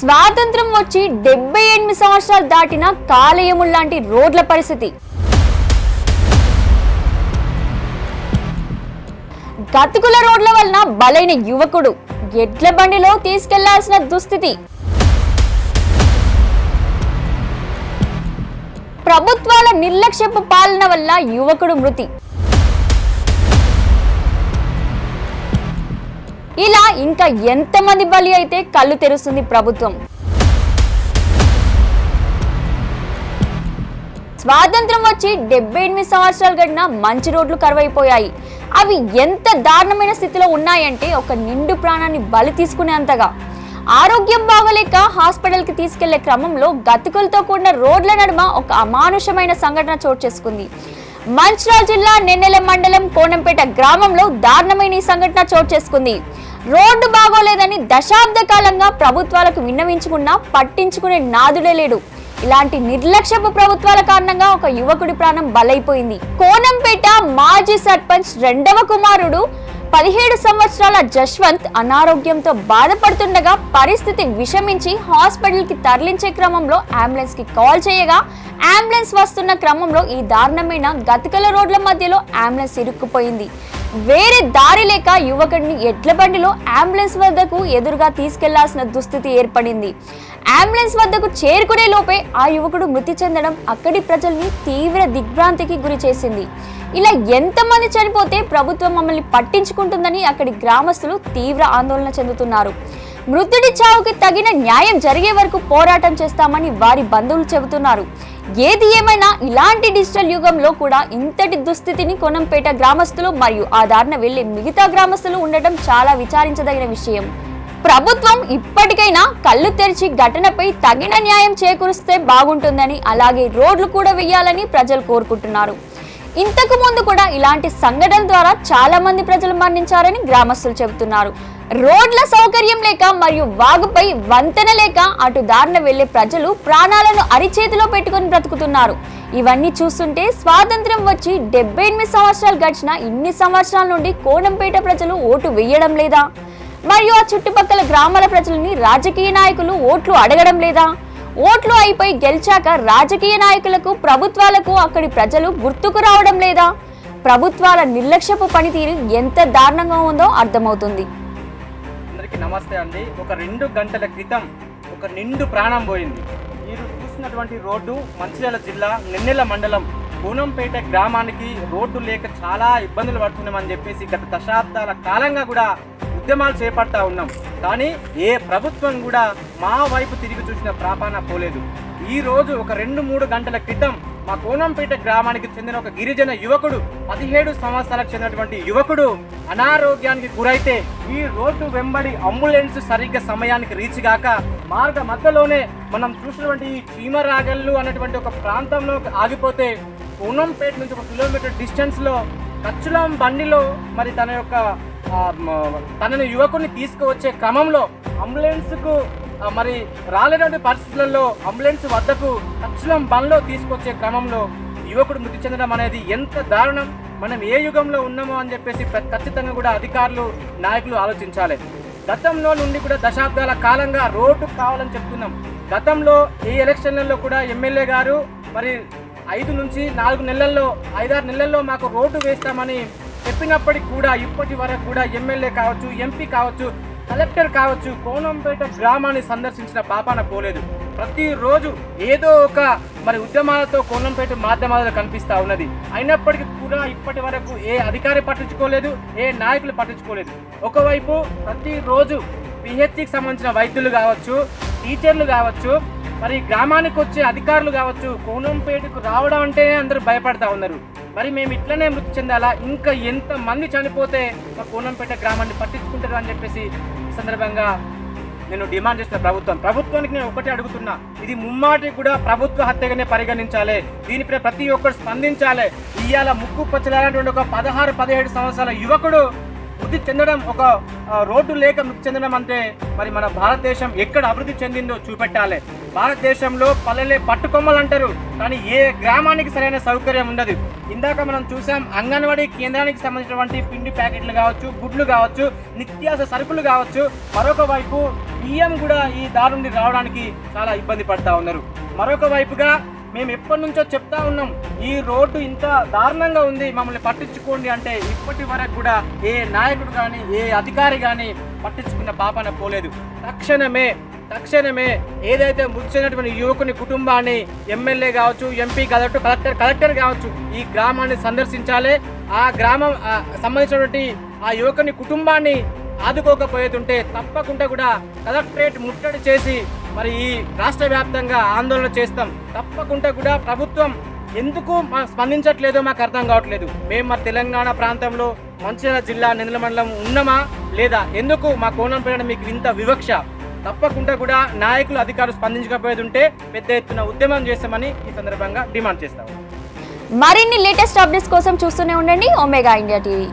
స్వాతంత్రం వచ్చి డెబ్బై ఎనిమిది సంవత్సరాలు దాటిన కాలేయముల్ లాంటి రోడ్ల పరిస్థితి. గతుకుల రోడ్ల వలన బలైన యువకుడు ఎడ్ల బండిలో తీసుకెళ్ళాల్సిన దుస్థితి. ప్రభుత్వాల నిర్లక్ష్యపు పాలన వల్ల యువకుడు మృతి. ఇలా ఇంకా ఎంతమంది బలి అయితే కళ్ళు తెరుస్తుంది ప్రభుత్వం? స్వాతంత్రం వచ్చి డెబ్బై ఎనిమిది సంవత్సరాలు గడిన మంచి రోడ్లు కరువైపోయాయి. అవి ఎంత దారుణమైన స్థితిలో ఉన్నాయంటే ఒక నిండు ప్రాణాన్ని బలి తీసుకునేంతగా ఆరోగ్యం బాగోలేక హాస్పిటల్కి తీసుకెళ్ళే క్రమంలో గతుకులతో కూడిన రోడ్ల నడుమ ఒక అమానుషమైన సంఘటన చోటు చేసుకుంది. మంచిర్యాల జిల్లా నెన్నెల మండలం కోనంపేట గ్రామంలో దారుణమైన ఈ సంఘటన చోటు చేసుకుంది. రోడ్డు బాగోలేదని దశాబ్ద కాలంగా ప్రభుత్వాలకు విన్నవించుకున్నా పట్టించుకునే నాదుడే లేడు. ఇలాంటి నిర్లక్ష్యపు ప్రభుత్వాల కారణంగా ఒక యువకుడి ప్రాణం బలైపోయింది. కోనంపేట మాజీ సర్పంచ్ రెండవ కుమారుడు పదిహేడు సంవత్సరాల జశ్వంత్ అనారోగ్యంతో బాధపడుతుండగా పరిస్థితి విషమించి హాస్పిటల్కి తరలించే క్రమంలో అంబులెన్స్కి కాల్ చేయగా అంబులెన్స్ వస్తున్న క్రమంలో ఈ దారుణమైన గతికల రోడ్ల మధ్యలో అంబులెన్స్ ఇరుక్కుపోయింది. వేరే దారి లేక యువకుడిని ఎడ్ల బండిలో అంబులెన్స్ వద్దకు ఎదురుగా తీసుకెళ్ళాల్సిన దుస్థితి ఏర్పడింది. అంబులెన్స్ వద్దకు చేరుకునే లోపే ఆ యువకుడు మృతి చెందడం అక్కడి ప్రజల్ని తీవ్ర దిగ్భ్రాంతికి గురి చేసింది. ఇలా ఎంతమంది చనిపోతే ప్రభుత్వం మమ్మల్ని పట్టించుకుంటుందని అక్కడి గ్రామస్తులు తీవ్ర ఆందోళన చెందుతున్నారు. మృతుడి చావుకి తగిన న్యాయం జరిగే వరకు పోరాటం చేస్తామని వారి బంధువులు చెబుతున్నారు. ఏది ఏమైనా ఇలాంటి డిజిటల్ యుగంలో కూడా ఇంతటి దుస్థితిని కొనంపేట గ్రామస్తులు మరియు ఆ దారిన వెళ్ళే మిగతా గ్రామస్తులు ఉండటం చాలా విచారించదగిన విషయం. ప్రభుత్వం ఇప్పటికైనా కళ్ళు తెరిచి ఘటనపై తగిన న్యాయం చేకూరిస్తే బాగుంటుందని అలాగే రోడ్లు కూడా వేయాలని ప్రజలు కోరుకుంటున్నారు. ఇంతకు ముందు కూడా ఇలాంటి సంఘటన ద్వారా చాలా మంది ప్రజలు మరణించారని గ్రామస్తులు చెబుతున్నారు. రోడ్ల సౌకర్యం లేక మరియు వాగుపై వంతెన లేక అటు దారిన వెళ్ళే ప్రజలు ప్రాణాలను అరిచేతిలో పెట్టుకొని బ్రతుకుతున్నారు. ఇవన్నీ చూస్తుంటే స్వాతంత్ర్యం వచ్చి డెబ్బై ఎనిమిది సంవత్సరాలు గడిచిన ఇన్ని సంవత్సరాల నుండి కోణంపేట ప్రజలు ఓటు వేయడం లేదా? మరియు ఆ చుట్టుపక్కల గ్రామాల ప్రజలని రాజకీయ నాయకులు ఓట్లు అడగడం లేదా? ఓట్లు అయిపోయి గెలిచాక రాజకీయ నాయకులకు ప్రభుత్వాలకు అక్కడి ప్రజలు గుర్తుకు రావడం లేదా? ప్రభుత్వాల నిర్లక్ష్యపు పనితీరు ఎంత దారుణంగా ఉందో అర్థమవుతుంది. అందరికీ నమస్తే అండి. ఒక రెండు గంటల క్రితం ఒక నిండు ప్రాణం పోయింది. మీరు చూసినటువంటి రోడ్డు మంచిర్యాల జిల్లా నెన్నెల మండలం పూనంపేట గ్రామానికి రోడ్డు లేక చాలా ఇబ్బందులు పడుతున్నామని చెప్పేసి గత దశాబ్దాల కాలంగా కూడా ఉద్యమాలు చేపడతా ఉన్నాం. కానీ ఏ ప్రభుత్వం కూడా మా వైపు తిరిగి చూసిన ప్రాపాన పోలేదు. ఈ రోజు ఒక రెండు మూడు గంటల క్రితం మా కోనంపేట గ్రామానికి చెందిన ఒక గిరిజన యువకుడు పదిహేడు సంవత్సరాలకు చెందినటువంటి యువకుడు అనారోగ్యానికి గురైతే ఈ రోడ్డు వెంబడి అంబులెన్స్ సరిగ్గా సమయానికి రీచ్ కాక మార్గ మధ్యలోనే మనం చూసినటువంటి ఈ చీమరాగళ్ళు అన్నటువంటి ఒక ప్రాంతంలో ఆగిపోతే కోనంపేట నుంచి ఒక కిలోమీటర్ డిస్టెన్స్లో కచ్చులం బండిలో మరి తన యొక్క తనని యువకుని తీసుకువచ్చే క్రమంలో అంబులెన్స్కు మరి రాలేనటువంటి పరిస్థితులలో అంబులెన్స్ వద్దకు తక్షణం బండ్లో తీసుకొచ్చే క్రమంలో యువకుడు మృతి చెందడం అనేది ఎంత దారుణం! మనం ఏ యుగంలో ఉన్నామో అని చెప్పేసి ఖచ్చితంగా కూడా అధికారులు నాయకులు ఆలోచించాలి. గతంలో నుండి కూడా దశాబ్దాల కాలంగా రోడ్డు కావాలని చెప్తున్నాం. గతంలో ఈ ఎలక్షన్లలో కూడా ఎమ్మెల్యే గారు మరి ఐదు నుంచి నాలుగు నెలల్లో ఐదారు నెలల్లో మాకు రోడ్డు వేస్తామని చెప్పినప్పటికీ కూడా ఇప్పటి వరకు కూడా ఎమ్మెల్యే కావచ్చు ఎంపీ కావచ్చు కలెక్టర్ కావచ్చు కోనంపేట గ్రామాన్ని సందర్శించిన పాపాన పోలేదు. ప్రతిరోజు ఏదో ఒక మరి ఉద్యమాలతో కోనంపేట మాధ్యమాలలో కనిపిస్తూ ఉన్నది. అయినప్పటికీ కూడా ఇప్పటి వరకు ఏ అధికారి పట్టించుకోలేదు ఏ నాయకులు పట్టించుకోలేదు. ఒకవైపు ప్రతిరోజు పిహెచ్సికి సంబంధించిన వైద్యులు కావచ్చు టీచర్లు కావచ్చు మరి గ్రామానికి వచ్చే అధికారులు కావచ్చు కోనంపేటకు రావడం అంటేనే అందరూ భయపడతా ఉన్నారు. మరి మేము ఇట్లనే మృతి చెందాలా? ఇంకా ఎంత మంది చనిపోతే మా కోనంపేట గ్రామాన్ని పట్టించుకుంటారు అని చెప్పేసి ఈ సందర్భంగా నేను డిమాండ్ చేస్తున్న ప్రభుత్వం. ప్రభుత్వానికి నేను ఒకటే అడుగుతున్నా. ఇది ముమ్మాటి కూడా ప్రభుత్వ హత్యగానే పరిగణించాలి. దీనిపై ప్రతి ఒక్కరు స్పందించాలి. ఇవాళ ముక్కు పచ్చలాంటి ఒక పదహారు పదిహేడు సంవత్సరాల యువకుడు వృద్ధి చెందడం ఒక రోడ్డు లేక మృతి చెందడం అంటే మరి మన భారతదేశం ఎక్కడ అభివృద్ధి చెందిందో చూపెట్టాలి. భారతదేశంలో పల్లెలే పట్టుకొమ్మలు అంటారు కానీ ఏ గ్రామానికి సరైన సౌకర్యం ఉండదు. ఇందాక మనం చూసాం అంగన్వాడీ కేంద్రానికి సంబంధించినటువంటి పిండి ప్యాకెట్లు కావచ్చు గుడ్లు కావచ్చు నిత్యావసర సరుకులు కావచ్చు మరొక వైపు బియ్యం కూడా ఈ దారుండి రావడానికి చాలా ఇబ్బంది పడతా ఉన్నారు. మరొక వైపుగా మేము ఎప్పటి నుంచో చెప్తా ఉన్నాం ఈ రోడ్డు ఇంత దారుణంగా ఉంది మమ్మల్ని పట్టించుకోండి అంటే ఇప్పటి వరకు కూడా ఏ నాయకుడు కానీ ఏ అధికారి కానీ పట్టించుకున్న పాపన పోలేదు. తక్షణమే తక్షణమే ఏదైతే ముచ్చినటువంటి యువకుని కుటుంబాన్ని ఎమ్మెల్యే కావచ్చు ఎంపీ కావచ్చు కలెక్టర్ కలెక్టర్ కావచ్చు ఈ గ్రామాన్ని సందర్శించాలి. ఆ గ్రామం సంబంధించినటువంటి ఆ యువకుని కుటుంబాన్ని ఆదుకోకపోయేతుంటే తప్పకుండా కూడా కలెక్టరేట్ ముట్టడి చేసి మరి ఈ రాష్ట్ర వ్యాప్తంగా ఆందోళన చేస్తాం. తప్పకుండా కూడా ప్రభుత్వం ఎందుకు మా స్పందించట్లేదో మాకు అర్థం కావట్లేదు. మేము మా తెలంగాణ ప్రాంతంలో మంచిర్యాల జిల్లా నిందల మండలం ఉన్నామా లేదా? ఎందుకు మా కోణం పైన మీకు ఇంత వివక్ష? తప్పకుండా కూడా నాయకులు అధికారులు స్పందించకపోయేది ఉంటే పెద్ద ఎత్తున ఉద్యమం చేస్తామని ఈ సందర్భంగా డిమాండ్ చేస్తాము. మరిన్ని లేటెస్ట్ అప్డేట్స్ కోసం చూస్తూనే ఉండండి. Omega India TV.